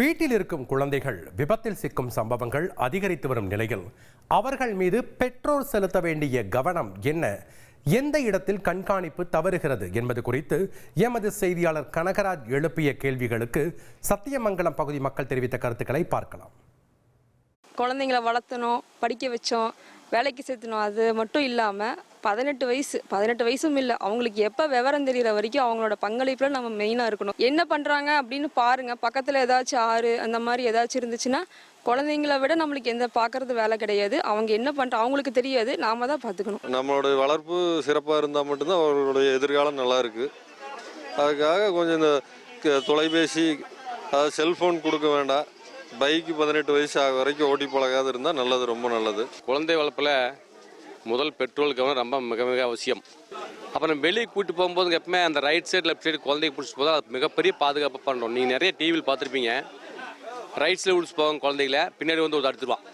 வீட்டில் இருக்கும் குழந்தைகள் விபத்தில் சிக்கும் சம்பவங்கள் அதிகரித்து வரும் நிலையில் அவர்கள் மீது பெற்றோர் செலுத்த வேண்டிய கவனம் என்ன? எந்த இடத்தில் கண்காணிப்பு தவறுகிறது என்பது குறித்து எமது செய்தியாளர் கனகராஜ் எழுப்பிய கேள்விகளுக்கு சத்தியமங்கலம் பகுதி மக்கள் தெரிவித்த கருத்துக்களை பார்க்கலாம். குழந்தைங்கள வளர்த்தணும் படிக்க வச்சோம். வேலைக்கு சேர்த்தணும். அது மட்டும் இல்லாமல் பதினெட்டு வயசு பதினெட்டு வயசும் இல்லை. அவங்களுக்கு எப்போ விவரம் தெரிகிற வரைக்கும் அவங்களோட பங்களிப்பில் நம்ம மெயினாக இருக்கணும். என்ன பண்ணுறாங்க அப்படின்னு பாருங்கள் பக்கத்தில் ஏதாச்சும் ஆறு அந்த மாதிரி ஏதாச்சும் இருந்துச்சுன்னா குழந்தைங்கள விட நம்மளுக்கு எந்த பார்க்கறது வேலை கிடையாது. அவங்க என்ன பண்ணுற அவங்களுக்கு தெரியாது. நாம தான் பார்த்துக்கணும் நம்மளோட வளர்ப்பு சிறப்பாக இருந்தால் மட்டும்தான் அவர்களுடைய எதிர்காலம் நல்லா இருக்கு. அதுக்காக கொஞ்சம் இந்த க- தொலைபேசி அதாவது செல்ஃபோன் கொடுக்க வேண்டாம். பைக்கு பதினெட்டு வயசு ஆக வரைக்கும் ஓட்டி பழகாது இருந்தால் நல்லது ரொம்ப நல்லது. குழந்தை வளர்ப்பில் முதல் பெட்ரோல் கவனம் ரொம்ப மிக மிக அவசியம். அப்புறம் வெளியே கூட்டி போகும்போது எப்பவுமே அந்த ரைட் சைடு லெஃப்ட் சைடு குழந்தைக்கு பிடிச்சிட்டு போதும் அது மிகப்பெரிய பாதுகாப்பாக பண்ணுறோம் நீங்கள் நிறைய டிவியில் பார்த்துருப்பீங்க. ரைட் சைடு பிடிச்சி போவாங்க குழந்தைகள பின்னாடி வந்து ஒரு தடுத்துருவான்.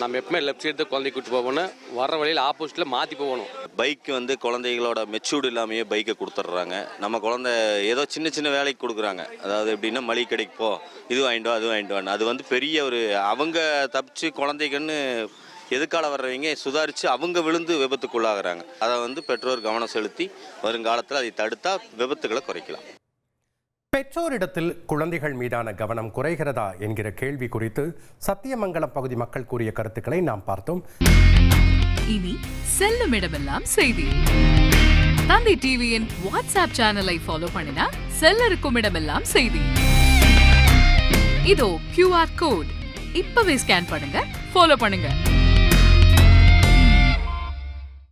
நம்ம எப்பவுமே லெஃப்ட் சைடு தான் குழந்தை கூட்டு போகணும் வர வழியில் ஆப்போசிட்டில் மாற்றி போகணும். பைக் வந்து குழந்தைகளோட மெச்சூர்டு இல்லாமையே பைக்கை கொடுத்துட்றாங்க. நம்ம குழந்தை ஏதோ சின்ன சின்ன வேலைக்கு கொடுக்குறாங்க. அதாவது எப்படின்னா மளிகை கடைக்கு போ இது வாங்கிட்டு வா அது வாங்கிட்டு வான்னு. அது வந்து பெரிய ஒரு அவங்க தப்பிச்சு குழந்தைகன்னு எதுக்கால வர்றவங்க சுதாரித்து அவங்க விழுந்து விபத்துக்குள்ளாகிறாங்க. அதை வந்து பெற்றோர் கவனம் செலுத்தி வருங்காலத்தில் அதை தடுத்தா விபத்துகளை குறைக்கலாம். பெற்றோரிடத்தில் குழந்தைகள் மீதான கவனம் குறைகிறதா என்கிற கேள்வி குறித்து சத்தியமங்கலம் பகுதி மக்கள் கூறிய கருத்துக்களை நாம் பார்த்தோம். இனி செல்லும் இடமெல்லாம் செய்தி. தந்தி டிவியின் வாட்ஸ்அப் சேனலை ஃபாலோ பண்ணினா செல்ல இருக்கும் இடமெல்லாம் செய்தி. இதோ கியூஆர் கோட் இப்பவே ஸ்கேன் பண்ணுங்க ஃபாலோ பண்ணுங்க.